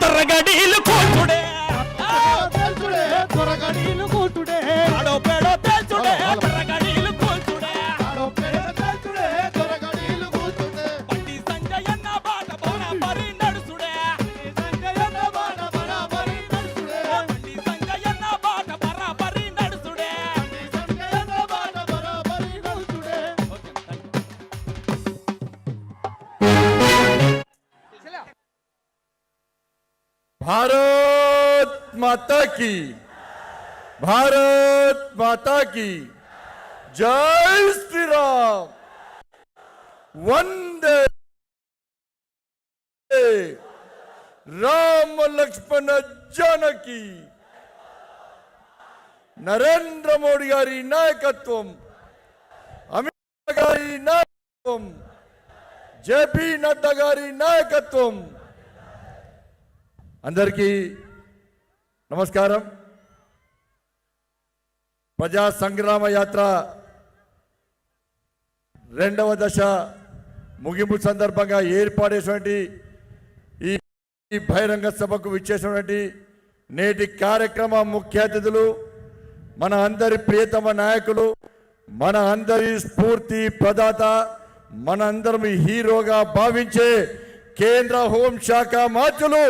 దొరగడీలు వందే రామ లక్ష్మణ జానకి. నరేంద్ర మోడీ గారి నాయకత్వం. అమిత్ గారి నాయకత్వం. జేపీ నడ్డా గారి నాయకత్వం. అందరికీ నమస్కారం. ప్రజా సంగ్రామ యాత్ర రెండవ దశ ముగింపు సందర్భంగా ఏర్పాటేసినటువంటి ఈ బహిరంగ సభకు విచ్చేసినటువంటి నేటి కార్యక్రమ ముఖ్య అతిథులు మన అందరి ప్రియతమ నాయకులు మన అందరి స్ఫూర్తి ప్రదాత మన అందరం హీరోగా భావించే కేంద్ర హోంశాఖ మంత్రులు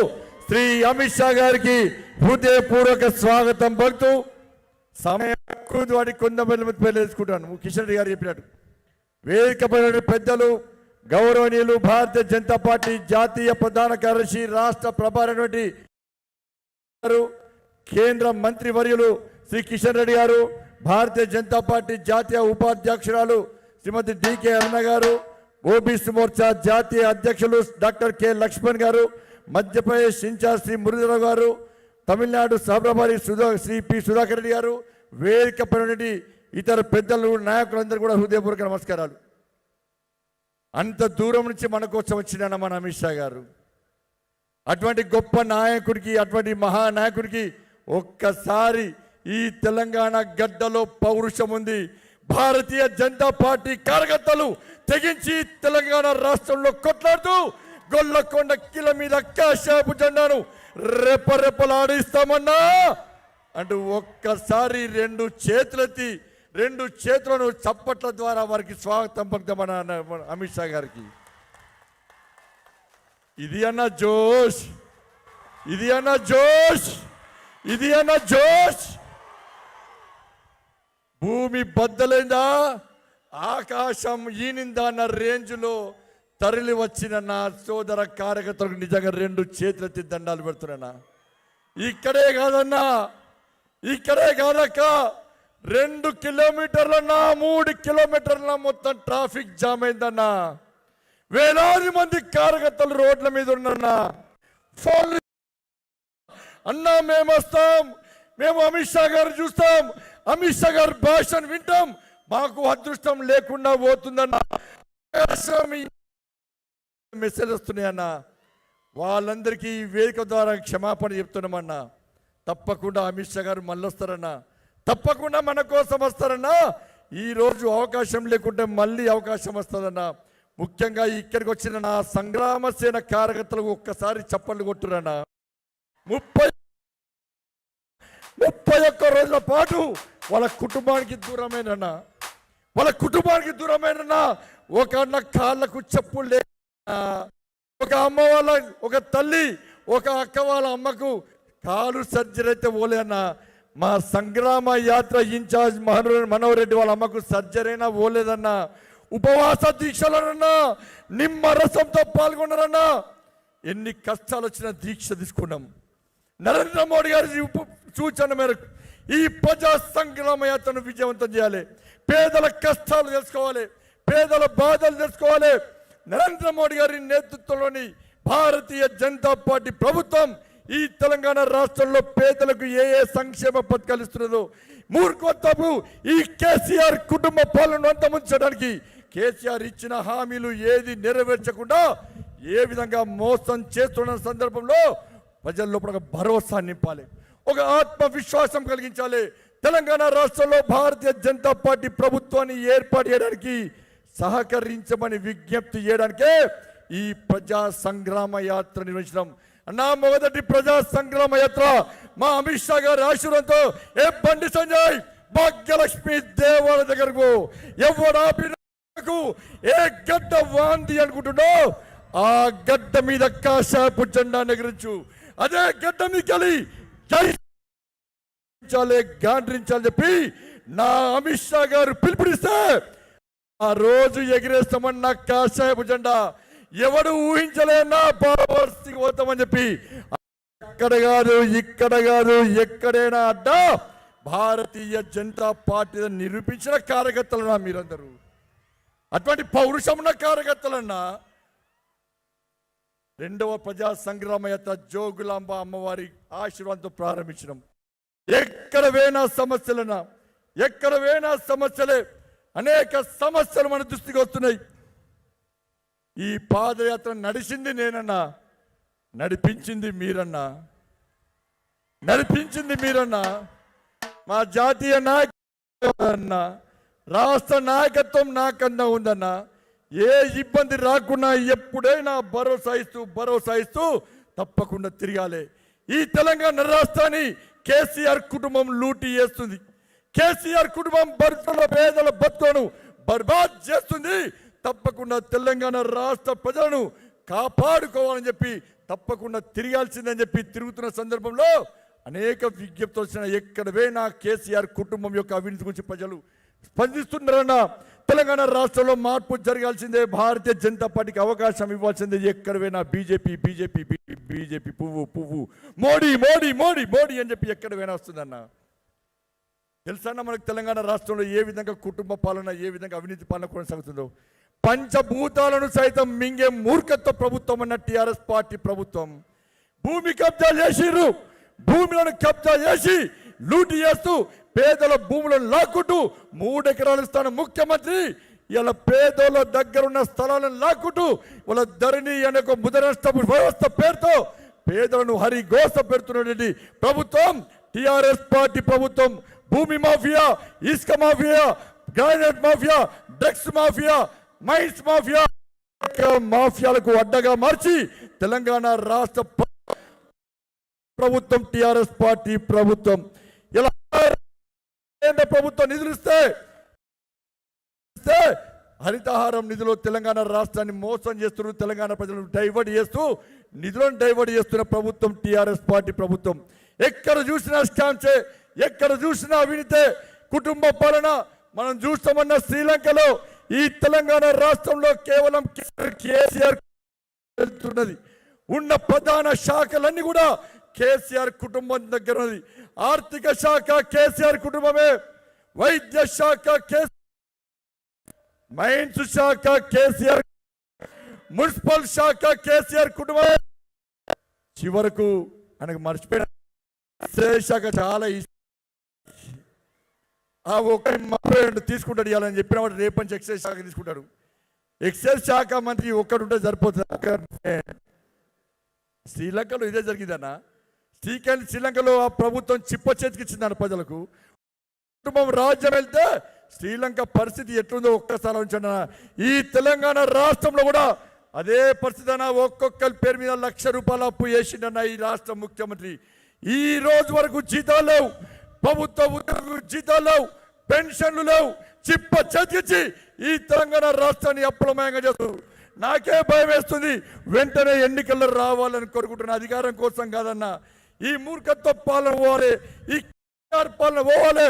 శ్రీ అమిత్ షా గారికి హృదయపూర్వక స్వాగతం పలుకుతూ సమయం వాటి కొంతమంది పేర్లు తెలుసుకుంటాను కిషన్ రెడ్డి గారు చెప్పినట్టు వేదికపైన పెద్దలు గౌరవనీయులు భారతీయ జనతా పార్టీ జాతీయ ప్రధాన కార్యదర్శి రాష్ట్ర ప్రభారైనటువంటి గారు కేంద్ర మంత్రి వర్యులు శ్రీ కిషన్ రెడ్డి గారు భారతీయ జనతా పార్టీ జాతీయ ఉపాధ్యక్షురాలు శ్రీమతి డికే అరుణ గారు ఓబీసీ మోర్చా జాతీయ అధ్యక్షులు డాక్టర్ కె. లక్ష్మణ్ గారు మధ్యప్రదేశ్ ఇన్ఛార్జ్ శ్రీ మురళీధరరావు గారు తమిళనాడు సభ్రభారి సుధా శ్రీ పి. సుధాకర్ రెడ్డి గారు వేదికపైనటువంటి ఇతర పెద్దలు నాయకులందరూ కూడా హృదయపూర్వక నమస్కారాలు. అంత దూరం నుంచి మన కోసం వచ్చిన మన అమిత్ షా గారు. అటువంటి గొప్ప నాయకుడికి అటువంటి మహానాయకుడికి ఒక్కసారి ఈ తెలంగాణ గడ్డలో పౌరుషం ఉంది. భారతీయ జనతా పార్టీ కార్యకర్తలు తెగించి తెలంగాణ రాష్ట్రంలో కొట్లాడుతూ గొల్లకొండ కిల మీద కాశాపు జెండాను రెపరెపలాడిస్తామన్నా. అంటూ ఒక్కసారి రెండు చేతులెత్తి రెండు చేతులను చప్పట్ల ద్వారా వారికి స్వాగతం పలుకుతామన్న అమిత్ షా గారికి. ఇది అన్న జోష్. ఇది అన్న జోష్. ఇది అన్న జోష్. భూమి బద్దలైందా? ఆకాశం ఈనిందా అన్న రేంజ్లో తరలి వచ్చిన నా సోదర కార్యకర్తలకు నిజంగా రెండు చేతులెత్తి దండాలు పెడుతున్నా ఇక్కడే కాదన్నా. ఇక్కడే కాదక్క. రెండు కిలోమీటర్లన్నా మూడు కిలోమీటర్ల మొత్తం ట్రాఫిక్ జామ్ అయిందన్నా. వేలాది మంది కార్యకర్తలు రోడ్ల మీద ఉన్నన్నా. ఫోన్లు అన్నా మేము వస్తాం. మేము అమిత్ షా గారు చూస్తాం. అమిత్ షా గారు భాషను వింటాం. మాకు అదృష్టం లేకుండా పోతుందన్న. మెసేజ్ వస్తున్నాయన్న వాళ్ళందరికీ ఈ వేదిక ద్వారా క్షమాపణ చెప్తున్నామన్నా. తప్పకుండా అమిత్ షా గారు మళ్ళొస్తారన్నా. తప్పకుండా మన కోసం వస్తారన్నా. ఈరోజు అవకాశం లేకుంటే మళ్ళీ అవకాశం వస్తుందన్నా. ముఖ్యంగా ఇక్కడికి వచ్చిన నా సంగ్రామ సేన కార్యకర్తలకు ఒక్కసారి చప్పట్లు కొట్టురన్నా. ముప్పై ముప్పై ఒక్క రోజుల పాటు వాళ్ళ కుటుంబానికి దూరమేనన్నా. వాళ్ళ కుటుంబానికి దూరమేనన్నా. ఒక అన్న కాళ్ళకు చెప్పులు లే ఒక అమ్మ వాళ్ళ ఒక తల్లి ఒక అక్క వాళ్ళ అమ్మకు కాలు సర్జరీ అయితే పోలే అన్న మా సంగ్రామ యాత్ర ఇన్ఛార్జ్ మనోహర్ మనోహరెడ్డి వాళ్ళ అమ్మకు సర్జరీ అయినా పోలేదన్నా. ఉపవాస దీక్షలనన్నా నిమ్మ రసంతో పాల్గొన్నారన్నా. ఎన్ని కష్టాలు వచ్చినా దీక్ష తీసుకున్నాం. నరేంద్ర మోడీ గారి ఉప- సూచన మేరకు ఈ ప్రజా సంగ్రామ యాత్రను విజయవంతం చేయాలి. పేదల కష్టాలు తెలుసుకోవాలి. పేదల బాధలు తెలుసుకోవాలి. నరేంద్ర మోడీ గారి నేతృత్వంలోని భారతీయ జనతా పార్టీ ప్రభుత్వం ఈ తెలంగాణ రాష్ట్రంలో పేదలకు ఏ ఏ సంక్షేమ పథకాలు ఇస్తున్నదో మూర్ఖోత్తపు ఈ కేసీఆర్ కుటుంబ పాలన అంతముంచడానికి కేసీఆర్ ఇచ్చిన హామీలు ఏది నెరవేర్చకుండా ఏ విధంగా మోసం చేస్తున్న సందర్భంలో ప్రజల్లో ఒక భరోసా నింపాలి. ఒక ఆత్మవిశ్వాసం కలిగించాలి. తెలంగాణ రాష్ట్రంలో భారతీయ జనతా పార్టీ ప్రభుత్వాన్ని ఏర్పాటు చేయడానికి సహకరించమని విజ్ఞప్తి చేయడానికే ఈ ప్రజా సంగ్రామ యాత్ర నిర్వహించడం నా మొదటి ప్రజా సంగ్రామ యాత్ర మా అమిత్ షా గారి ఆశీర్వంతో ఏ బండి సంజయ్ భాగ్యలక్ష్మి దేవాలయ దగ్గరకు. ఎవడాపినకు ఏ గడ్డ వాంది అనుకుంటున్నా ఆ గడ్డ మీద కాశాపు జెండా ఎగరించు అదే గడ్డ మీద కలి జై గాండ్రించాలి గాండ్రించాలని చెప్పి నా అమిత్ షా గారు పిలుపునిస్తే ఆ రోజు ఎగిరేస్తామన్న కాశాపు జెండా. ఎవడు ఊహించలేనా బాబర్స్కి పోతామని చెప్పి అక్కడ కాదు ఇక్కడ కాదు ఎక్కడైనా అడ్డా భారతీయ జనతా పార్టీ నిరూపించిన కార్యకర్తలన్నా మీరందరూ. అటువంటి పౌరుషమున్న కార్యకర్తలన్నా రెండవ ప్రజా సంగ్రామ యాత్ర జోగులాంబ అమ్మవారి ఆశీర్వాదంతో ప్రారంభించడం ఎక్కడ వేనా సమస్యలనా ఎక్కడ వేనా సమస్యలే అనేక సమస్యలు మన దృష్టికి వస్తున్నాయి. ఈ పాదయాత్ర నడిచింది నేనన్నా నడిపించింది మీరన్నా నడిపించింది మీరన్నా మా జాతీయ నాయకత్వం రాష్ట్ర నాయకత్వం నాకన్నా ఉందన్నా ఏ ఇబ్బంది రాకుండా ఎప్పుడైనా భరోసా ఇస్తూ భరోసా ఇస్తూ తప్పకుండా తిరగాలి. ఈ తెలంగాణ రాష్ట్రాన్ని కేసీఆర్ కుటుంబం లూటీ చేస్తుంది. కేసీఆర్ కుటుంబం భర్తల పేదల బతుకులను బర్బాద్ చేస్తుంది. తప్పకుండా తెలంగాణ రాష్ట్ర ప్రజలను కాపాడుకోవాలని చెప్పి తప్పకుండా తిరగాల్సిందని చెప్పి తిరుగుతున్న సందర్భంలో అనేక విజ్ఞప్తి వచ్చిన ఎక్కడవేనా కేసీఆర్ కుటుంబం యొక్క అవినీతి గురించి ప్రజలు స్పందిస్తున్నారన్న తెలంగాణ రాష్ట్రంలో మార్పు జరగాల్సిందే భారతీయ జనతా పార్టీకి అవకాశం ఇవ్వాల్సిందే ఎక్కడ బీజేపీ బీజేపీ బీజేపీ పువ్వు పువ్వు. మోడీ మోడీ మోడీ మోడీ అని చెప్పి ఎక్కడవేనా వస్తుందన్న. తెలుసా అన్న మనకు తెలంగాణ రాష్ట్రంలో ఏ విధంగా కుటుంబ పాలన ఏ విధంగా అవినీతి పాలన కొనసాగుతుందో? పంచభూతాలను సైతం మింగే మూర్ఖత్వ ప్రభుత్వం అన్న టిఆర్ఎస్ పార్టీ ప్రభుత్వం. భూమి కబ్జా చేసిర్రు భూములను కబ్జా చేసి లూటి చేస్తూ పేదల భూములను లాక్కుంటూ మూడెకరాలు ఇస్తాను ముఖ్యమంత్రి ఇలా పేదోళ్ళ దగ్గర ఉన్న స్థలాలను లాక్కుంటూ వాళ్ళ ధరణి అనే ఒక ముదనష్ట వ్యవస్థ పేరుతో పేదలను హరిగోస పెడుతున్నటువంటి ప్రభుత్వం టిఆర్ఎస్ పార్టీ ప్రభుత్వం. భూమి మాఫియా ఇసుక mafia granite mafia drugs mafia mines mafia మాఫియాలకు అడ్డగా మార్చి తెలంగాణ రాష్ట్ర ప్రభుత్వం టిఆర్ఎస్ పార్టీ ప్రభుత్వం. ఇలా కేంద్ర ప్రభుత్వం నిధులు ఇస్తే హరితహారం నిధులు తెలంగాణ రాష్ట్రాన్ని మోసం చేస్తున్నారు. తెలంగాణ ప్రజలను డైవర్ట్ చేస్తూ నిధులను డైవర్ట్ చేస్తున్న ప్రభుత్వం టిఆర్ఎస్ పార్టీ ప్రభుత్వం. ఎక్కడ చూసినా స్కామ్సే ఎక్కడ చూసినా అవినీతే కుటుంబ పాలన. మనం చూస్తామన్న శ్రీలంకలో ఈ తెలంగాణ రాష్ట్రంలో కేవలం కేసీఆర్ వెళ్తున్నది. ఉన్న ప్రధాన శాఖలన్నీ కూడా కేసీఆర్ కుటుంబం దగ్గర ఉన్నది. ఆర్థిక శాఖ కేసీఆర్ కుటుంబమే. వైద్య శాఖ కేసీ మైన్స్ శాఖ కేసీఆర్ మున్సిపల్ శాఖ కేసీఆర్ కుటుంబమే. చివరకు మనకు మర్చిపోయిన శాఖ చాలా ఇష్టం. ఆ ఒకటి మర్చిపోయాడు తీసుకుంటాడు ఇవ్వాలని చెప్పిన వాడు రేపు నుంచి ఎక్సైజ్ శాఖ తీసుకుంటాడు. ఎక్సైజ్ శాఖ మంత్రి ఒక్కడుంటే సరిపోతుంది? శ్రీలంకలో ఇదే జరిగిందన్న. శ్రీకల్ శ్రీలంకలో ఆ ప్రభుత్వం చిప్ప చేతికిచ్చిందన్న ప్రజలకు. కుటుంబం రాజ్యం వెళ్తే శ్రీలంక పరిస్థితి ఎట్లుందో ఒక్కసారి ఉంచండి అన్న. ఈ తెలంగాణ రాష్ట్రంలో కూడా అదే పరిస్థితి అన్న. ఒక్కొక్కరి పేరు మీద లక్ష రూపాయల అప్పు వేసిండన్న ఈ రాష్ట్ర ముఖ్యమంత్రి. ఈ రోజు వరకు జీతాలు లేవు. ప్రభుత్వ ఉద్యోగులకు జీతాలు లేవు పెన్షన్లు లేవు చిప్ప చేతికిచ్చి ఈ తెలంగాణ రాష్ట్రాన్ని అప్పులమయంగా చేస్తారు నాకే భయం వేస్తుంది. వెంటనే ఎన్నికల్లో రావాలని కోరుకుంటున్న అధికారం కోసం కాదన్న ఈ మూర్ఖత్వ పాలన పోవాలి ఈ పాలన పోవాలి.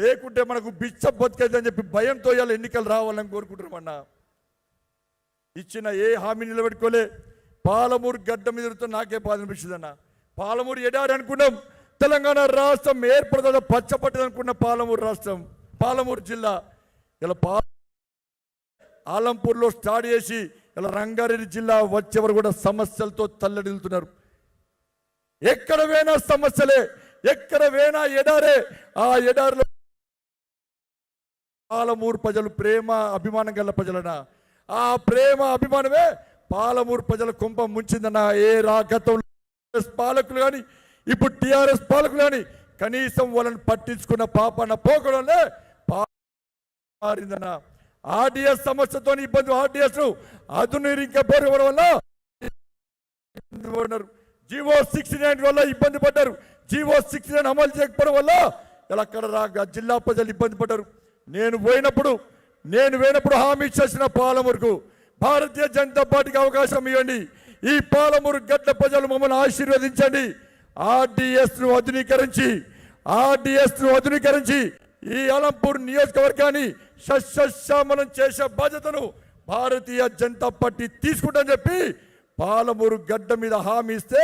లేకుంటే మనకు బిచ్చ బతికేది అని చెప్పి భయంతో ఇవాళ ఎన్నికలు రావాలని కోరుకుంటున్నామన్నా. ఇచ్చిన ఏ హామీ నిలబెట్టుకోలే. పాలమూరు గడ్డ మీద నాకే బాధ అనిపిస్తుంది అన్న పాలమూరు ఎడారి అనుకున్నాం. తెలంగాణ రాష్ట్రం ఏర్పడదా పచ్చపట్టదనుకున్న పాలమూరు రాష్ట్రం పాలమూరు జిల్లా. ఇలా పా ఆలంపూర్లో స్టార్ట్ చేసి ఇలా రంగారెడ్డి జిల్లా వచ్చేవారు కూడా సమస్యలతో తల్లడిల్లుతున్నారు. ఎక్కడ వేనా సమస్యలే ఎక్కడ వేనా ఎడారే ఆ ఎడారిలో పాలమూరు ప్రజలు ప్రేమ అభిమానం గల ప్రజలనా? ఆ ప్రేమ అభిమానమే పాలమూరు ప్రజల కుంప ముంచిందన్న ఏ రా గతంలో పాలకులు కానీ ఇప్పుడు టిఆర్ఎస్ పాలకులు కనీసం వాళ్ళని పట్టించుకున్న పాపన పోకడంలే మారిందన్న ఆర్డిఎస్ సమస్యతో ఇబ్బంది ఆర్డిఎస్ అదునీరింక ఇంకా ఇవ్వడం వల్ల ఉన్నారు జీవో సిక్స్టీ నైన్ వల్ల ఇబ్బంది పడ్డారు. జీవో సిక్స్టీ నైన్ అమలు చేయకపోవడం వల్ల ఇలా అక్కడ రాగా జిల్లా ప్రజలు ఇబ్బంది పడ్డారు. నేను పోయినప్పుడు నేను పోయినప్పుడు హామీ చేసిన పాలమూరుకు భారతీయ జనతా పార్టీకి అవకాశం ఇవ్వండి. ఈ పాలమూరు గడ్డ ప్రజలు మమ్మల్ని ఆశీర్వదించండి. ఆర్డిఎస్ను ఆధునీకరించి ఆర్డిఎస్ను ఆధునీకరించి ఈ అలంపూర్ నియోజకవర్గాన్ని సశ్యశ్యామలం చేసే బాధ్యతను భారతీయ జనతా పార్టీ తీసుకుంటని చెప్పి పాలమూరు గడ్డ మీద హామీ ఇస్తే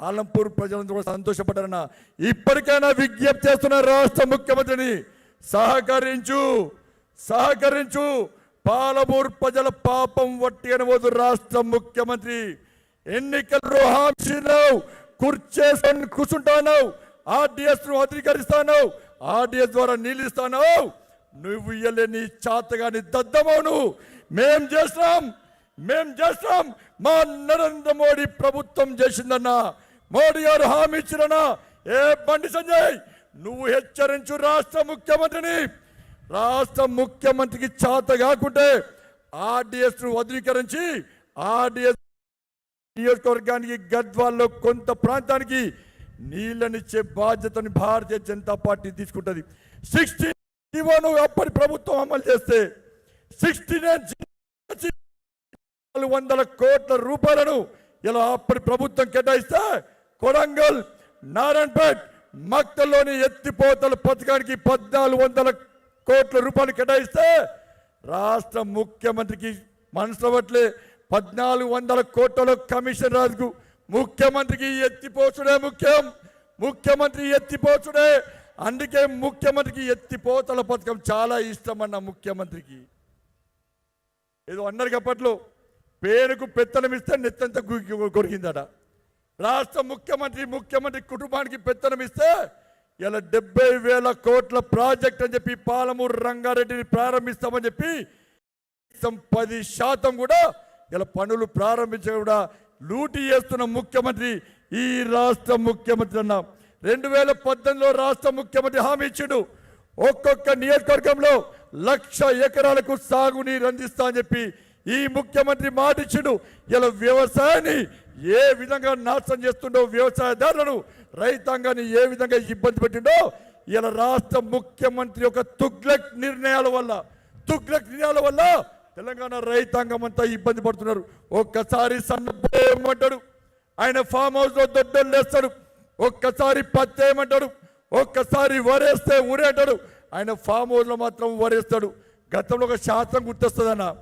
ఆలంపూర్ ప్రజలందరూ కూడా సంతోషపడ్డారన్న. ఇప్పటికైనా విజ్ఞప్తి చేస్తున్న రాష్ట్ర ముఖ్యమంత్రిని సహకరించు సహకరించు. పాలమూరు ప్రజల పాపం వట్టి అనవద్దు రాష్ట్ర ముఖ్యమంత్రి. ఎన్నికల్లో హామీ కుర్చేసుకొని కూర్చుంటాను. ఆర్డిఎస్ను అధికరిస్తాను ఆర్డిఎస్ ద్వారా నీళ్ళు ఇస్తాను నువ్వు ఇయ్యలేని చాతగాని దద్దమవును మేం చేస్తాం. మేం చేస్తాం. మా నరేంద్ర మోడీ ప్రభుత్వం చేసిందన్నా. మోడీ గారు హామీ ఇచ్చిరన్నా. ఏ బండి సంజయ్ నువ్వు హెచ్చరించు రాష్ట్ర ముఖ్యమంత్రిని. రాష్ట్ర ముఖ్యమంత్రికి చాత కాకుంటే ఆర్డిఎస్ను వదిలీకరించి ఆర్డిఎస్ నియోజకవర్గానికి గద్వాల్లో కొంత ప్రాంతానికి నీళ్ళనిచ్చే బాధ్యతను భారతీయ జనతా పార్టీ తీసుకుంటుంది. సిక్స్టీన్ జీవోను అప్పటి ప్రభుత్వం అమలు చేస్తే సిక్స్టీ నాలుగు వందల కోట్ల రూపాయలను ఇలా అప్పటి ప్రభుత్వం కేటాయిస్తే కొడంగల్ నారాయణపేట్ మక్తల్లోని ఎత్తిపోతల పథకానికి పద్నాలుగు వందల కోట్ల రూపాయలు కేటాయిస్తే రాష్ట్ర ముఖ్యమంత్రికి మనసులో అవ్వట్లే పద్నాలుగు వందల కోట్ల కమిషన్ రాజుకు ముఖ్యమంత్రికి ఎత్తిపోచుడే ముఖ్యం. ముఖ్యమంత్రి ఎత్తిపోచుడే. అందుకే ముఖ్యమంత్రికి ఎత్తిపోతల పథకం చాలా ఇష్టం అన్న ముఖ్యమంత్రికి. ఏదో అన్నారు అప్పట్లో పేరుకు పెత్తనం ఇస్తే నెత్తంత కొరికిందట. రాష్ట్ర ముఖ్యమంత్రి ముఖ్యమంత్రి కుటుంబానికి పెత్తనం ఇస్తే ఇలా డెబ్బై వేల కోట్ల ప్రాజెక్ట్ అని చెప్పి పాలమూరు రంగారెడ్డిని ప్రారంభిస్తామని చెప్పి పది శాతం కూడా ఇలా పనులు ప్రారంభించక కూడా లూటీ చేస్తున్న ముఖ్యమంత్రి ఈ రాష్ట్ర ముఖ్యమంత్రి అన్న. రెండు వేల పద్దెనిమిదిలో రాష్ట్ర ముఖ్యమంత్రి హామీ ఇచ్చిండు. ఒక్కొక్క నియోజకవర్గంలో లక్ష ఎకరాలకు సాగునీరు అందిస్తా అని చెప్పి ఈ ముఖ్యమంత్రి మాట ఇచ్చిండు. ఇలా వ్యవసాయాన్ని ఏ విధంగా నాశనం చేస్తుండో వ్యవసాయదారులను రైతాంగాన్ని ఏ విధంగా ఇబ్బంది పెట్టిండో ఇలా రాష్ట్ర ముఖ్యమంత్రి యొక్క తుగ్లక్ నిర్ణయాల వల్ల తుగ్లక్ నిర్ణయాల వల్ల తెలంగాణ రైతాంగం అంతా ఇబ్బంది పడుతున్నారు. ఒక్కసారి సన్నమంటాడు ఆయన ఫామ్ హౌస్లో దొడ్డలు వేస్తాడు. ఒక్కసారి పత్తి ఏమంటాడు? ఒక్కసారి వరేస్తే ఊరేంటాడు ఆయన ఫామ్ హౌస్లో మాత్రం వరేస్తాడు. గతంలో ఒక శాస్త్రం గుర్తొస్తుందన్న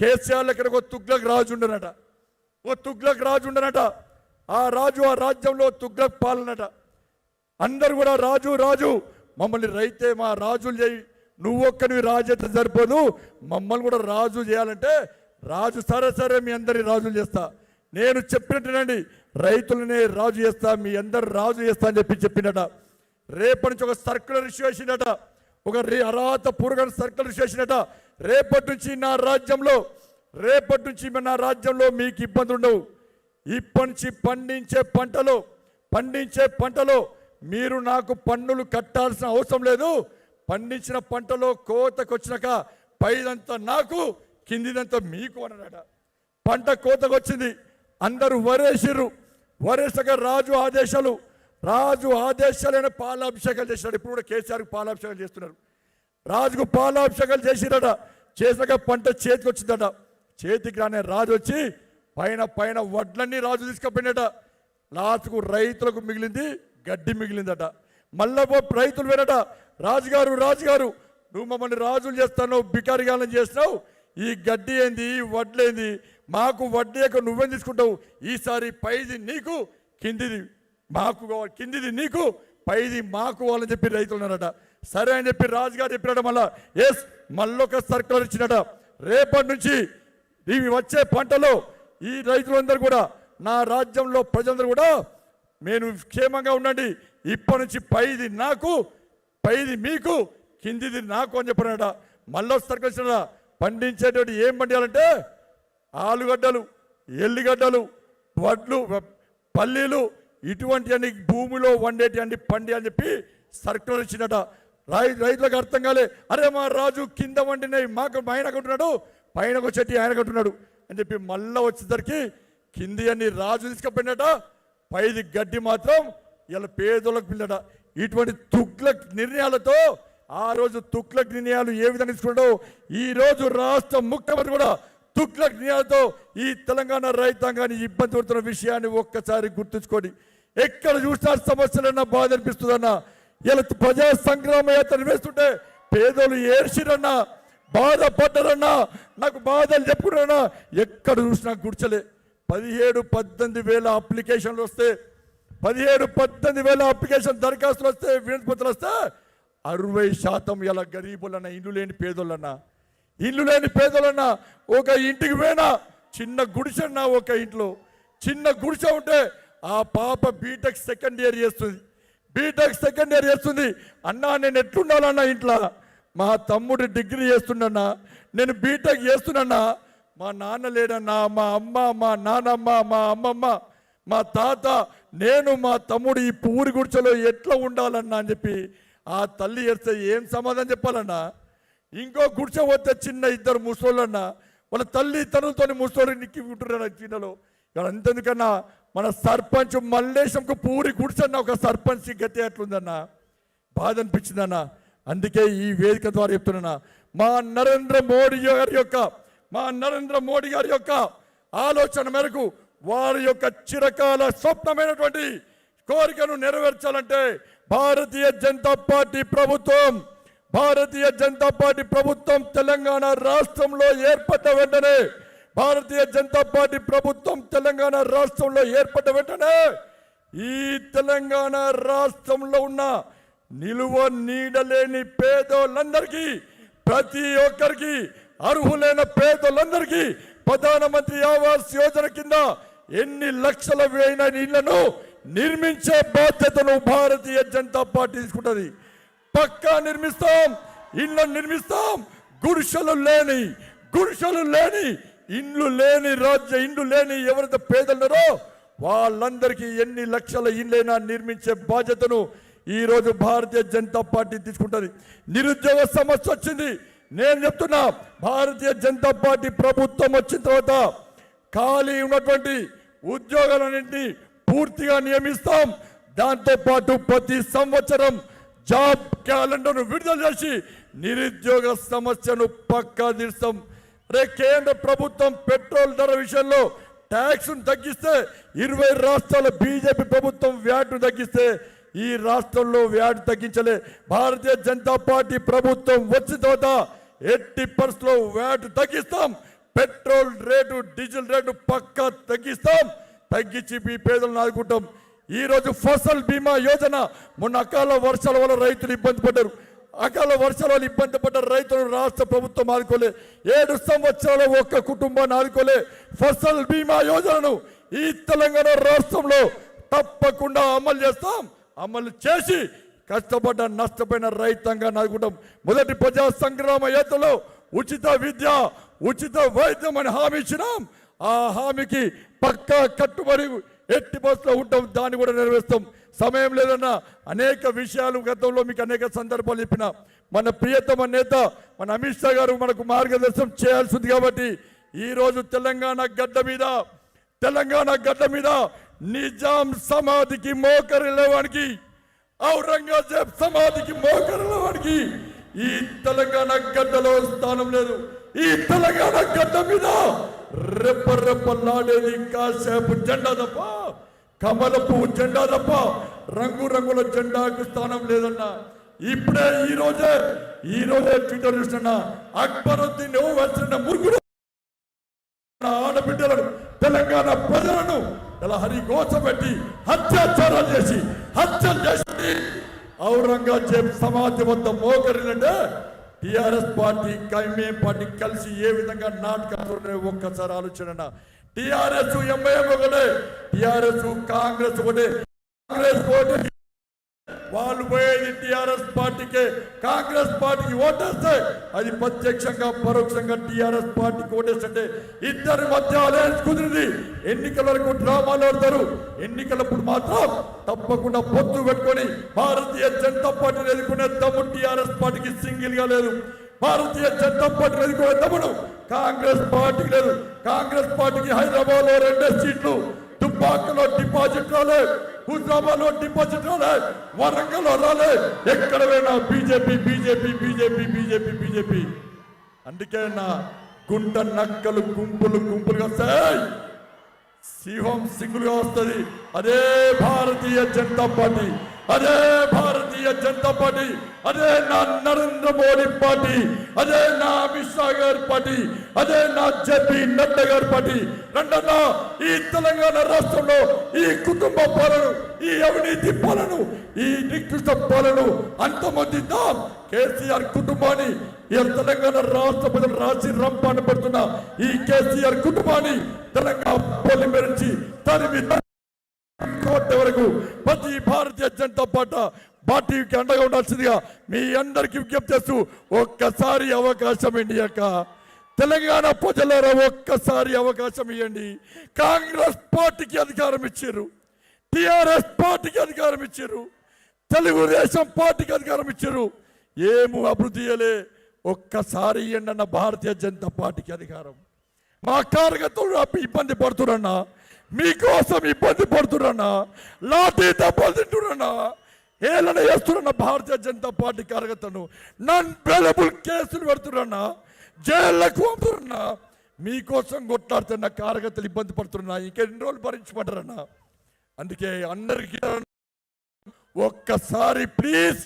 కేసీఆర్ ఇక్కడ ఒక తుగ్లక్ రాజు ఉండనట. ఓ తుగ్లక్ రాజు ఉండనట. ఆ రాజు ఆ రాజ్యంలో తుగ్లక్ పాలనట. అందరు కూడా రాజు రాజు. మమ్మల్ని రైతే మా రాజులు చేయి. నువ్వు ఒక్కనివి రాజు అయితే సరిపోదు. మమ్మల్ని కూడా రాజు చేయాలంటే రాజు సరే సరే మీ అందరి రాజులు చేస్తా. నేను చెప్పినట్టునండి రైతులనే రాజు చేస్తా మీ అందరు రాజు చేస్తా అని చెప్పి చెప్పినట రేపటి నుంచి ఒక సర్కులర్ ఇష్యూ చేసిండట. ఒక రే- అర్హత పూర్వకం సర్కులర్ ఇష్యూ చేసినట రేపటి నుంచి నా రాజ్యంలో రేపటి నుంచి నా రాజ్యంలో మీకు ఇబ్బంది ఉండవు. ఇప్పటి నుంచి పండించే పంటలో పండించే పంటలో మీరు నాకు పన్నులు కట్టాల్సిన అవసరం లేదు. పండించిన పంటలో కోతకు వచ్చినాక పైదంతా నాకు కిందిదంతా మీకు అన్నాడట. పంట కోతకు వచ్చింది అందరూ వరేసిర్రు. వరేసగా రాజు ఆదేశాలు రాజు ఆదేశాలైన పాలాభిషేకాలు చేసినాడు. ఇప్పుడు కూడా కేసీఆర్కి పాలాభిషేకాలు చేస్తున్నారు. రాజుకు పాలాభిషేకాలు చేసిరట. చేసాక పంట చేతికి వచ్చిందట చేతికి రానే రాజు వచ్చి పైన పైన వడ్లన్నీ రాజు తీసుకుపోయినట. లాస్ట్కు రైతులకు మిగిలింది గడ్డి మిగిలిందట. మళ్ళా రైతులు వినట రాజుగారు రాజుగారు నువ్వు మమ్మల్ని రాజులు చేస్తాను బికారిగాలను చేస్తున్నావు. ఈ గడ్డి ఏంది ఈ వడ్లేంది మాకు వడ్డేక నువ్వేం తీసుకుంటావు? ఈసారి పైది నీకు కిందిది మాకు కావాలి. కిందిది నీకు పైది మాకు వాళ్ళని చెప్పి రైతులు ఉన్నారట సరే అని చెప్పి రాజుగారు చెప్పినట మళ్ళా. ఎస్ మళ్ళొక సర్కులర్ ఇచ్చినట రేపటి నుంచి ఇవి వచ్చే పంటలో ఈ రైతులందరూ కూడా నా రాజ్యంలో ప్రజలందరూ కూడా నేను క్షేమంగా ఉండండి. ఇప్పటి నుంచి పైది నాకు పైది మీకు కిందిది నాకు అని చెప్పినట మళ్ళీ సర్కులర్ ఇచ్చినట పండించేటువంటి ఏం పండించాలంటే ఆలుగడ్డలు ఎల్లిగడ్డలు వడ్లు పల్లీలు ఇటువంటి అన్ని భూమిలో వండేటి అన్ని పండి అని చెప్పి సర్కులర్ ఇచ్చినట రై రైతులకు అర్థం కాలే. అరే మా రాజు కింద వండినవి మాకు ఆయన కట్టున్నాడు పైన వచ్చేటి ఆయన కట్టున్నాడు అని చెప్పి మళ్ళా వచ్చేసరికి కింది అన్ని రాజు తీసుకుపోయినట పైది గడ్డి మాత్రం ఇలా పేదోళ్ళకు పిల్లట. ఇటువంటి తుక్లక్ నిర్ణయాలతో ఆ రోజు తుక్లక్ నిర్ణయాలు ఏ విధంగా తీసుకున్నాడో ఈ రోజు రాష్ట్ర ముఖ్యమంత్రి కూడా తుక్లక్ నిర్ణయాలతో ఈ తెలంగాణ రైతాంగాన్ని ఇబ్బంది పడుతున్న విషయాన్ని ఒక్కసారి గుర్తుంచుకోండి. ఎక్కడ చూసినా సమస్యలన్నా బాధ అనిపిస్తుందన్నా. ఇలా ప్రజా సంగ్రామ యాత్ర వేస్తుంటే పేదోళ్ళు ఏడ్చిరన్నా బాధపడ్డారన్నా నాకు బాధలు చెప్పుకున్నారన్నా ఎక్కడ చూసినా గుర్చలే పదిహేడు పద్దెనిమిది వేల అప్లికేషన్లు వస్తే పదిహేడు పద్దెనిమిది వేల అప్లికేషన్ దరఖాస్తులు వస్తే వినతిపత్రులు వస్తే అరవై శాతం ఇలా గరీబులన్న ఇల్లు లేని పేదోళ్ళన్నా ఇల్లు లేని పేదోళ్ళన్నా ఒక ఇంటికి పోయినా చిన్న గుడిసెన్నా ఒక ఇంట్లో చిన్న గుడిసె ఉంటే ఆ పాప బీటెక్ సెకండ్ ఇయర్ చేస్తుంది. బీటెక్ సెకండ్ ఇయర్ చేస్తుంది. అన్నా నేను ఎట్లుండాలన్నా ఇంట్లో? మా తమ్ముడు డిగ్రీ చేస్తుండన్నా నేను బీటెక్ చేస్తున్నా మా నాన్న లేడన్నా మా అమ్మ మా నానమ్మ మా అమ్మమ్మ మా తాత నేను మా తమ్ముడు ఈ పూరి గుడిసెలో ఎట్లా ఉండాలన్నా అని చెప్పి ఆ తల్లి ఏడితే ఏం సమాధానం చెప్పాలన్నా? ఇంకో గుడిసె వస్తే చిన్న ఇద్దరు ముసోళ్ళన్నా వాళ్ళ తల్లి తనులతోని ముసోళ్ళు నిక్కి ఉంటున్నారు చిన్నలో ఇక్కడ అంతెందుకన్నా మన సర్పంచ్ మల్లేశంకు పూరి గుడిచన్న ఒక సర్పంచ్ గతి ఎట్లుందన్నా? బాధ అనిపించిందన్న? అందుకే ఈ వేదిక ద్వారా చెప్తున్నా మా నరేంద్ర మోడీ గారి యొక్క మా నరేంద్ర మోడీ గారి యొక్క ఆలోచన మేరకు వారి యొక్క చిరకాల స్వప్నమైనటువంటి కోరికను నెరవేర్చాలంటే భారతీయ జనతా పార్టీ ప్రభుత్వం భారతీయ జనతా పార్టీ ప్రభుత్వం తెలంగాణ రాష్ట్రంలో ఏర్పడ్డ వెంటనే భారతీయ జనతా పార్టీ ప్రభుత్వం తెలంగాణ రాష్ట్రంలో ఏర్పడ్డ వెంటనే ఈ తెలంగాణ రాష్ట్రంలో ఉన్న నిలువ నీడలేని పేదోళ్ళందరికీ ప్రతి ఒక్కరికి అర్హులైన పేదోళ్ళందరికీ ప్రధానమంత్రి ఆవాస్ యోజన కింద ఎన్ని లక్షల వేయిన నీళ్ళను నిర్మించే బాధ్యతను భారతీయ జనతా పార్టీ తీసుకుంటుంది. పక్కా నిర్మిస్తాం ఇళ్ళను నిర్మిస్తాం గుడిసెలు లేని గుడిసెలు లేని ఇండ్లు లేని రాజ్య ఇండ్లు లేని ఎవరైతే పేదలున్నారో వాళ్ళందరికీ ఎన్ని లక్షల ఇండ్లైనా నిర్మించే బాధ్యతను ఈరోజు భారతీయ జనతా పార్టీ తీసుకుంటుంది. నిరుద్యోగ సమస్య వచ్చింది. నేను చెప్తున్నా భారతీయ జనతా పార్టీ ప్రభుత్వం వచ్చిన తర్వాత ఖాళీ ఉన్నటువంటి ఉద్యోగాలన్నింటినీ పూర్తిగా నియమిస్తాం. దాంతోపాటు ప్రతి సంవత్సరం జాబ్ క్యాలెండర్ను విడుదల చేసి నిరుద్యోగ సమస్యను పక్కా తీస్తాం రే కేంద్ర ప్రభుత్వం పెట్రోల్ ధర విషయంలో ట్యాక్స్ను తగ్గిస్తే ఇరవై రాష్ట్రాల బీజేపీ ప్రభుత్వం వ్యాట్ను తగ్గిస్తే ఈ రాష్ట్రంలో వ్యాట్ తగ్గించలే. భారతీయ జనతా పార్టీ ప్రభుత్వం వచ్చిన తర్వాత ఎట్టి పర్స్లో వ్యాట్ తగ్గిస్తాం. పెట్రోల్ రేటు డీజిల్ రేటు పక్కా తగ్గిస్తాం. తగ్గించి మీ పేదలను ఆదుకుంటాం. ఈరోజు ఫసల్ బీమా యోజన. మొన్న అకాల వర్షాల వల్ల రైతులు ఇబ్బంది పడ్డారు. అకాల వర్షాల వల్ల ఇబ్బంది పడ్డ రైతులను రాష్ట్ర ప్రభుత్వం ఆదుకోలే. ఏడు సంవత్సరాల ఒక్క కుటుంబాన్ని ఆదుకోలే. ఫసల్ బీమా యోజనను ఈ తెలంగాణ రాష్ట్రంలో తప్పకుండా అమలు చేస్తాం. అమలు చేసి కష్టపడ్డ నష్టపోయిన రైతాంగాన్ని ఆదుకుంటాం. మొదటి ప్రజా సంగ్రామ యాత్రలో ఉచిత విద్య ఉచిత వైద్యం అని హామీ ఇచ్చినాం. ఆ హామీకి పక్కా కట్టుబడి ఎట్టి బస్సులో ఉంటాం దాన్ని కూడా నెరవేరుస్తాం. సమయం లేదన్నా అనేక విషయాలు గతంలో మీకు అనేక సందర్భాలు చెప్పిన. మన ప్రియతమ నేత మన అమిత్ షా గారు మనకు మార్గదర్శనం చేయాల్సి ఉంది కాబట్టి ఈ రోజు తెలంగాణ గడ్డ మీద తెలంగాణ గడ్డ మీద నిజాం సమాధికి మోకరిల్లవానికి ఔరంగజేబ్ సమాధికి మోకరిల్లవానికి ఈ తెలంగాణ గడ్డలో స్థానం లేదు. ఈ తెలంగాణ గడ్డ మీద రెప్ప రెప్పలాడేది కాసేపు జెండా తప్ప కమలపు జెండా తప్ప రంగు రంగుల జెండాకు స్థానం లేదన్నా. ఇప్పుడే ఈ రోజే ఈ రోజే ట్విట్టర్ చూస్తున్నా అక్బరుద్దీన్ వచ్చిన మురుగుడు నా ఆడబిడ్డలను తెలంగాణ ప్రజలను ఇలా పెట్టి అత్యాచారాలు చేసి హత్యలు చేసి ఔరంగజేబ్ సమాధి వద్ద మోకరిలంటే టిఆర్ఎస్ పార్టీ ఎంఏఎం పార్టీ కలిసి ఏ విధంగా నాటకాలు ఒక్కసారి ఆలోచన టిఆర్ఎస్ ఎంఐఎం ఒకటే టిఆర్ఎస్ కాంగ్రెస్ ఒకటే. కాంగ్రెస్ ఒకటి వాళ్ళు పోయేది టిఆర్ఎస్ పార్టీకే కాంగ్రెస్ పార్టీకి ఓటేస్తే అది ప్రత్యక్షంగా పరోక్షంగా టిఆర్ఎస్ పార్టీకి ఓటేస్తే ఇద్దరి మధ్య అలయన్స్ కుదిరింది. ఎన్నికల వరకు డ్రామాలు ఆడతారు. ఎన్నికలప్పుడు మాత్రం తప్పకుండా పొత్తు పెట్టుకొని భారతీయ జనతా పార్టీని ఎదుర్కొనే తమ్ముడు టిఆర్ఎస్ పార్టీకి సింగిల్గా లేదు. భారతీయ జనతా పార్టీని ఎదుర్కొనే తమ్ముడు కాంగ్రెస్ పార్టీకి లేదు. కాంగ్రెస్ పార్టీకి హైదరాబాద్లో రెండే సీట్లు. తుపాకులో దుబ్బాకలో డిపాజిట్ రాలేదు హుజాబాలో డిపాజిట్ రాలే వరంగల్లో రాలే. ఎక్కడ పోయినా BJP BJP BJP BJP BJP. అందుకే నా గుంట నక్కలు గుంపులు గుంపులుగా వస్తాయి. సింహం సింగులుగా వస్తుంది. అదే భారతీయ జనతా పార్టీ. అదే భారతీయ జనతా పార్టీ అదే నా నరేంద్ర మోడీ పార్టీ అదే నా అమిత్ షా గారి పార్టీ అదే నా జేపీ నడ్డా గారి పార్టీ. రెండన్నా ఈ తెలంగాణ రాష్ట్రంలో ఈ కుటుంబ పాలన ఈ అవినీతి పాలన ఈ నికృష్ట పాలన అంతమందిద్దాం కేసీఆర్ కుటుంబాన్ని ఈ తెలంగాణ రాష్ట్ర ప్రజలు రాసి రంపాన్ని పడుతున్న ఈ కేసీఆర్ కుటుంబాన్ని తెలంగాణ పొలిమెరించి తరిమి కోట వరకు ప్రతి భారతీయ జనతా పార్టీ పార్టీకి అండగా ఉండాల్సిందిగా మీ అందరికి విజ్ఞప్తి చేస్తూ ఒక్కసారి అవకాశం ఇండి యొక్క తెలంగాణ ప్రజలారా ఒక్కసారి అవకాశం ఇవ్వండి. కాంగ్రెస్ పార్టీకి అధికారం ఇచ్చారు. టిఆర్ఎస్ పార్టీకి అధికారం ఇచ్చారు. తెలుగుదేశం పార్టీకి అధికారం ఇచ్చారు. ఏము అభివృద్ధి చేయలే. ఒక్కసారి ఇవ్వండి అన్న భారతీయ జనతా పార్టీకి అధికారం. మా కార్యకర్తలు ఇబ్బంది పడుతురన్నా మీకోసం ఇబ్బంది పడుతురన్నా లాఠీ దెబ్బలు తింటురన్నా ఏలన చేస్తున్న భారతీయ జనతా పార్టీ కార్యకర్తను నన్ బెలబుల్ కేసులు పెడుతున్నా జైళ్ళకు పంపుతున్నా మీకోసం కొట్లాడుతున్న కార్యకర్తలు ఇబ్బంది పడుతున్నా ఇంకెన్ని రోజులు భరించమంటారన్నా అందుకే అందరికీ ఒక్కసారి ప్లీజ్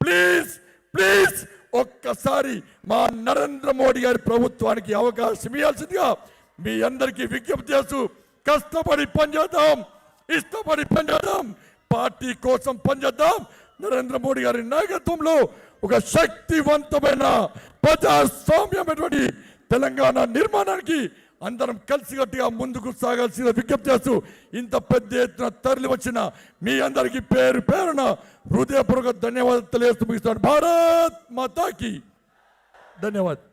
ప్లీజ్ ప్లీజ్ ఒక్కసారి మా నరేంద్ర మోడీ గారి ప్రభుత్వానికి అవకాశం ఇవ్వాల్సిందిగా మీ అందరికీ విజ్ఞప్తి చేస్తూ కష్టపడి పనిచేద్దాం ఇష్టపడి పనిచేద్దాం పార్టీ కోసం పనిచేద్దాం. నరేంద్ర మోడీ గారి నాయకత్వంలో ఒక శక్తివంతమైన ప్రజాస్వామ్యమైనటువంటి తెలంగాణ నిర్మాణానికి అందరం కలిసికట్టుగా ముందుకు సాగాల్సిన విజ్ఞప్తి చేస్తూ ఇంత పెద్ద ఎత్తున తరలి వచ్చిన మీ అందరికీ పేరు పేరున హృదయపూర్వక ధన్యవాదాలు తెలియజేస్తూ ముగిస్తాను భారత్ మాతాకి. ధన్యవాదాలు.